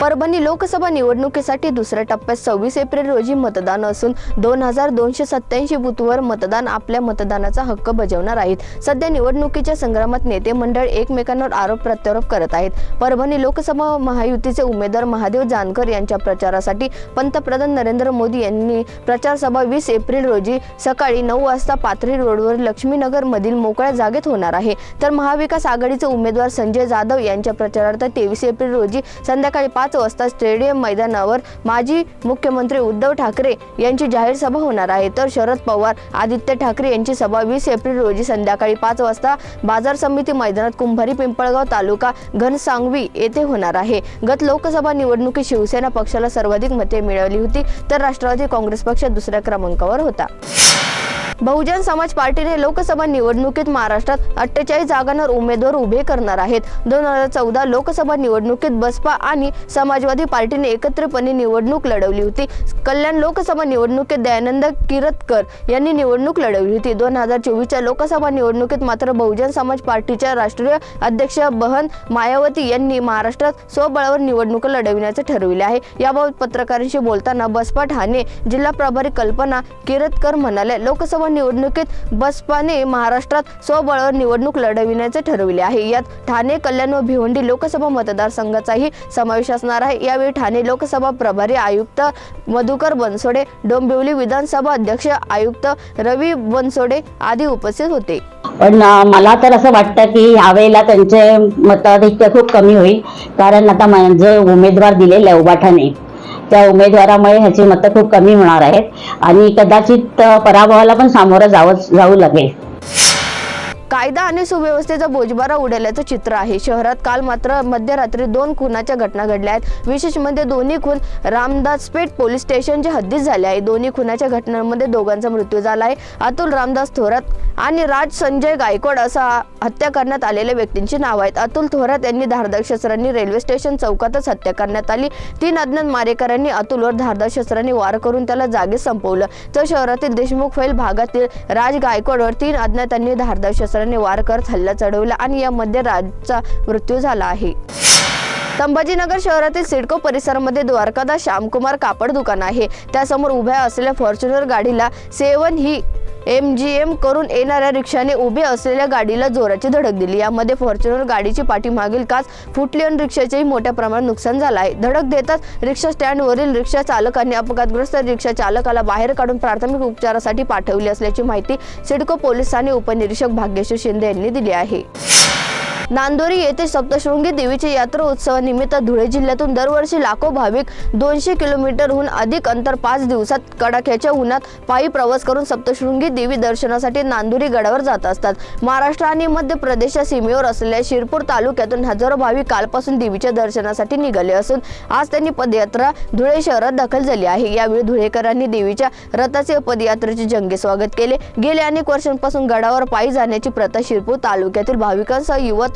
परभणी लोकसभा निवडणुकीसाठी दुसऱ्या टप्प्यात सव्वीस एप्रिल रोजी मतदान असून दोन हजार दोनशे सत्याऐंशी बूथवर मतदान आपल्या मतदानाचा हक्क बजावणार आहेत. सध्या निवडणुकीच्या संग्रामात नेते मंडळ एकमेकांवर आरोप प्रत्यारोप करत आहेत. परभणी लोकसभा महायुतीचे उमेदवार महादेव जानकर यांच्या प्रचारासाठी पंतप्रधान नरेंद्र मोदी यांनी प्रचारसभा वीस एप्रिल रोजी सकाळी नऊ वाजता पाथरी रोडवर लक्ष्मीनगर मधील मोकळ्या जागेत होणार आहे. तर महाविकास आघाडीचे उमेदवार संजय जाधव यांच्या प्रचारार्थ तेवीस एप्रिल रोजी संध्याकाळी पाच पाच वाजता स्टेडियम मैदानावर माजी मुख्यमंत्री उद्धव ठाकरे यांची जाहीर सभा होणार आहे. तर शरद पवार आदित्य ठाकरे यांची सभा वीस एप्रिल रोजी संध्याकाळी पाच वाजता बाजार समिती मैदानात कुंभारी पिंपळगाव तालुका घनसांगवी येथे होणार आहे. गत लोकसभा निवडणुकीत शिवसेना पक्षाला सर्वाधिक मते मिळवली होती तर राष्ट्रवादी काँग्रेस पक्ष दुसऱ्या क्रमांकावर होता. बहुजन समाज पार्टीने लोकसभा निवडणुकीत महाराष्ट्रात अठ्ठेचाळीस जागांवर उमेदवार उभे करणार आहेत. दोन हजार चौदा लोकसभा निवडणुकीत बसपा आणि समाजवादी पार्टीने एकत्रपणे निवडणूक लढवली होती. कल्याण लोकसभा निवडणुकीत दयानंद किरतकर यांनी निवडणूक लढवली होती. दोन हजार चोवीसच्या लोकसभा निवडणुकीत मात्र बहुजन समाज पार्टीच्या राष्ट्रीय अध्यक्ष बहन मायावती यांनी महाराष्ट्रात स्वबळावर निवडणूक लढविण्याचे ठरविले आहे. याबाबत पत्रकारांशी बोलताना बसपा ठाणे जिल्हा प्रभारी कल्पना किरतकर म्हणाले लोकसभा निवडणुकीत बसपाने महाराष्ट्रात स्वबळावर निवडणूक लढविण्याचे ठरविले आहे. यात ठाणे कल्याण व भिवंडी लोकसभा मतदारसंघाचाही समावेश असणार आहे. यावेळी ठाणे लोकसभा प्रभारी आयुक्त मधुकर बनसोडे डोंबिवली विधानसभा अध्यक्ष आयुक्त रवी बनसोडे आदी उपस्थित होते. पण मला तर असं वाटतं की यावेळेला त्यांचे मताधिक्य खूप कमी होईल. कारण आता जो उमेदवार दिलेला आहे उबाठाने त्या उमेदवारामुळे ह्याची मतं खूप कमी होणार आहेत. आणि कदाचित पराभवाला पण सामोरं जावं जाऊ लागेल. कायदा आणि सुव्यवस्थेचा बोजबारा उडाल्याचं चित्र आहे. शहरात काल मात्र मध्यरात्री दोन खुनाच्या घटना घडल्या आहेत. विशेष म्हणजे दोन्ही खून रामदासपेठ पोलीस स्टेशनच्या हद्दीत झाले आहे. दोन्ही खुनाच्या घटनांमध्ये दोघांचा मृत्यू झाला आहे. अतुल रामदास थोरात आणि राज संजय गायकवाड असा हत्या करण्यात आलेल्या व्यक्तींची नाव आहेत. अतुल थोरात यांनी धारदार शस्त्रांनी रेल्वे स्टेशन चौकातच हत्या करण्यात आली. तीन अज्ञात मारेकऱ्यांनी अतुलवर धारदार शस्त्रांनी वार करून त्याला जागे संपवलं. तर शहरातील देशमुख फैल भागातील राज गायकवाडवर तीन अज्ञातांनी धारदार शस्त्रांनी वार करत हल्ला चढवला आणि यामध्ये राजचा मृत्यू झाला आहे. संभाजीनगर शहरातील सिडको परिसरामध्ये द्वारकादास श्यामकुमार कापड दुकान आहे. त्यासमोर उभ्या असलेल्या फॉर्च्युनर गाडीला सेवन ही एम जी एम करून येणाऱ्या रिक्षाने उभे असलेल्या गाडीला जोराची धडक दिली. यामध्ये फॉर्च्युनर गाडीची पाठीमागील काच फुटली आणि रिक्षाचेही मोठ्या प्रमाणात नुकसान झालं आहे. धडक देताच रिक्षा स्टँडवरील रिक्षा चालकांनी अपघातग्रस्त रिक्षा चालकाला बाहेर काढून प्राथमिक उपचारासाठी पाठवली असल्याची माहिती सिडको पोलिसांनी उपनिरीक्षक भाग्यश्री शिंदे यांनी दिली आहे. नांदोरी येथे सप्तशृंगी देवीच्या यात्रा उत्सवानिमित्त धुळे जिल्ह्यातून दरवर्षी लाखो भाविक दोनशे किलोमीटरहून अधिक अंतर पाच दिवसात कडाक्याच्या उन्हात पायी प्रवास करून सप्तशृंगी देवी दर्शनासाठी नांदुरी गडावर जात असतात. महाराष्ट्र आणि मध्य प्रदेशच्या सीमेवर असलेल्या शिरपूर तालुक्यातून हजारो भाविक कालपासून देवीच्या दर्शनासाठी निघाले असून आज त्यांनी पदयात्रा धुळे शहरात दाखल झाली आहे. यावेळी धुळेकरांनी देवीच्या रथाचे पदयात्रेचे जंगी स्वागत केले. गेल्या अनेक वर्षांपासून गडावर पायी जाण्याची प्रथा शिरपूर तालुक्यातील भाविकांसह युवत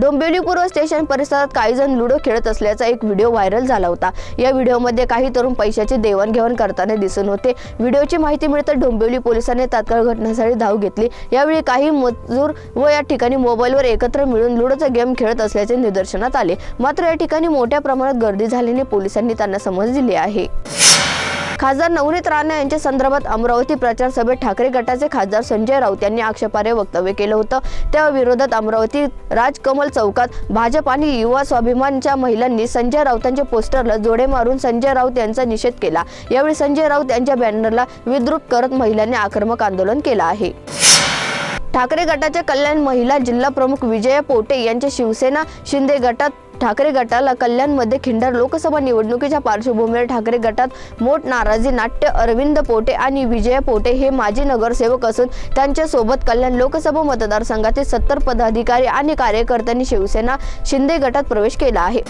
डोंबिवली पूर्व स्टेशन परिसरात काही जण लुडो खेळत असल्याचा एक व्हिडिओ व्हायरल झाला होता. या व्हिडिओमध्ये काही तरुण पैशाची देवाणघेवाण करताना दिसून होते. व्हिडिओची माहिती मिळताच डोंबिवली पोलिसांनी तात्काळ घटनास्थळी धाव घेतली. यावेळी काही मजूर व या ठिकाणी मोबाईलवर एकत्र मिळून लुडोचा गेम खेळत असल्याचे निदर्शनात आले. मात्र या ठिकाणी मोठ्या प्रमाणात गर्दी झाल्याने पोलिसांनी त्यांना समज दिली आहे. खासदार नवनीत राणा यांच्या संदर्भात अमरावती प्रचार सभेत ठाकरे गटाचे खासदार संजय राऊत यांनी आक्षेपार्ह वक्तव्य केलं होतं. त्या विरोधात अमरावती राजकमल चौकात भाजप आणि युवा स्वाभिमानच्या महिलांनी संजय राऊतांच्या पोस्टरला जोडे मारून संजय राऊत यांचा निषेध केला. यावेळी संजय राऊत यांच्या बॅनरला विद्रुप करत महिलांनी आक्रमक आंदोलन केलं आहे. ठाकरे गटाच्या कल्याण महिला जिल्हा प्रमुख विजया पोटे यांच्या शिवसेना शिंदे गटात ठाकरे गटाला कल्याणमध्ये खिंडार लोकसभा निवडणुकीच्या पार्श्वभूमीवर ठाकरे गटात मोठ नाराजी नाट्य अरविंद पोटे आणि विजय पोटे हे माजी नगरसेवक असून त्यांच्यासोबत कल्याण लोकसभा मतदारसंघातील सत्तर पदाधिकारी आणि कार्यकर्त्यांनी शिवसेना शिंदे गटात प्रवेश केला आहे.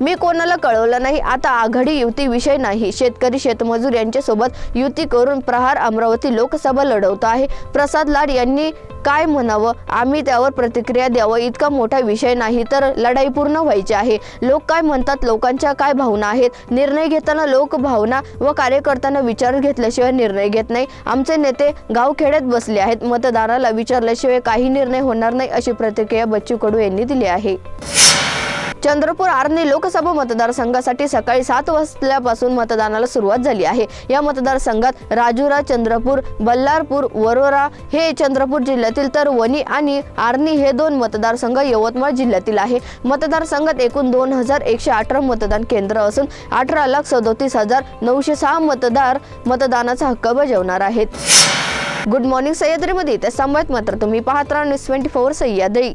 मी कोणाला कळवलं नाही. आता आघाडी युती विषय नाही. शेतकरी शेतमजूर यांच्यासोबत युती करून प्रहार अमरावती लोकसभा लढवतो आहे. प्रसाद लाड यांनी काय म्हणावं? आम्ही त्यावर प्रतिक्रिया द्यावं. इतका मोठा विषय नाही तर लढाई पूर्ण व्हायची आहे. लोक काय म्हणतात? लोकांच्या काय भावना आहेत? निर्णय घेताना लोक भावना व कार्यकर्त्यांना विचार घेतल्याशिवाय निर्णय घेत नाही. आमचे नेते गावखेड्यात बसले आहेत. मतदाराला विचारल्याशिवाय काही निर्णय होणार नाही अशी प्रतिक्रिया बच्चू कडू यांनी दिली आहे. चंद्रपूर आर्णी लोकसभा मतदारसंघासाठी सकाळी सात वाजल्यापासून मतदानाला सुरुवात झाली आहे. या मतदारसंघात राजुरा चंद्रपूर बल्लारपूर वरोरा हे चंद्रपूर जिल्ह्यातील तर वणी आणि आर्णी हे दोन मतदारसंघ यवतमाळ जिल्ह्यातील आहे. मतदारसंघात एकूण दोन हजार एकशे अठरा मतदान केंद्र असून अठरा लाख सदोतीस हजार नऊशे सहा मतदार मतदानाचा हक्क बजावणार आहेत. गुड मॉर्निंग सह्याद्रीमध्ये त्या संवाद मात्र तुम्ही पाहत राहा. News twenty four Sahyadri.